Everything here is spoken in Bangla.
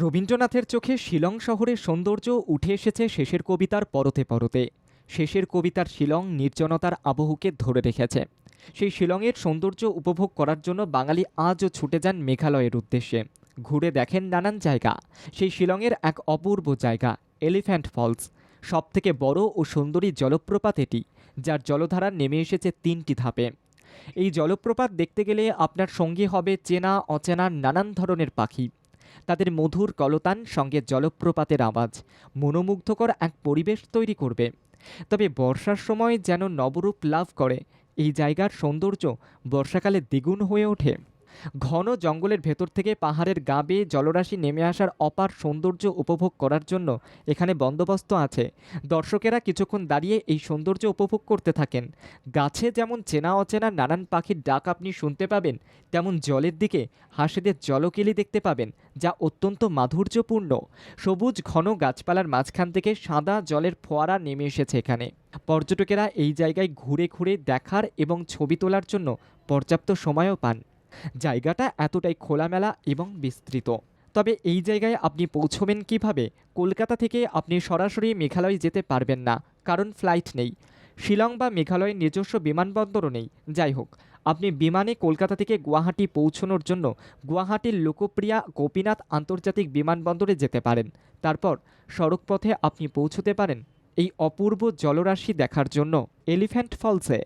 রবীন্দ্রনাথের চোখে শিলং শহরের সৌন্দর্য উঠে এসেছে শেষের কবিতার পরতে পরতে। শেষের কবিতার শিলং নির্জনতার আবহকে ধরে রেখেছে। সেই শিলংয়ের সৌন্দর্য উপভোগ করার জন্য বাঙালি আজও ছুটে যান মেঘালয়ের উদ্দেশ্যে। ঘুরে দেখেন নানান জায়গা। সেই শিলংয়ের এক অপূর্ব জায়গা, এলিফ্যান্ট ফলস। সবথেকে বড় ও সুন্দরী জলপ্রপাত এটি, যার জলধারা নেমে এসেছে তিনটি ধাপে। এই জলপ্রপাত দেখতে গেলে আপনার সঙ্গী হবে চেনা অচেনা নানান ধরনের পাখি। তাদের মধুর কলতান সঙ্গে জলপ্রপাতের আওয়াজ মনোমুগ্ধকর এক পরিবেশ তৈরি করবে। তবে বর্ষার সময় যেন নবরূপ লাভ করে, এই জায়গার সৌন্দর্য বর্ষাকালে দ্বিগুণ হয়ে ওঠে। ঘন জঙ্গলের ভেতর থেকে পাহাড়ের গা বেয়ে জলরাশি নেমে আসার অপার সৌন্দর্য উপভোগ করার জন্য এখানে বন্দোবস্ত আছে। দর্শকেরা কিছুক্ষণ দাঁড়িয়ে এই সৌন্দর্য উপভোগ করতে থাকেন। গাছে যেমন চেনা অচেনা নানান পাখির ডাক আপনি শুনতে পাবেন, তেমন জলের দিকে হাঁসেদের জলকেলি দেখতে পাবেন, যা অত্যন্ত মাধুর্যপূর্ণ। সবুজ ঘন গাছপালার মাঝখান থেকে সাদা জলের ফোয়ারা নেমে এসেছে এখানে। পর্যটকেরা এই জায়গায় ঘুরে ঘুরে দেখার এবং ছবি তোলার জন্য পর্যাপ্ত সময়ও পান। জায়গাটা এতটাই খোলামেলা এবং বিস্তৃত। তবে এই জায়গায় আপনি পৌঁছবেন কীভাবে? কলকাতা থেকে আপনি সরাসরি মেঘালয় যেতে পারবেন না, কারণ ফ্লাইট নেই। শিলং বা মেঘালয়ের নিজস্ব বিমানবন্দরও নেই। যাই হোক, আপনি বিমানে কলকাতা থেকে গুয়াহাটি পৌঁছানোর জন্য গুয়াহাটির লোকপ্রিয়া গোপীনাথ আন্তর্জাতিক বিমানবন্দরে যেতে পারেন। তারপর সড়কপথে আপনি পৌঁছতে পারেন এই অপূর্ব জলরাশি দেখার জন্য এলিফ্যান্ট ফলসে।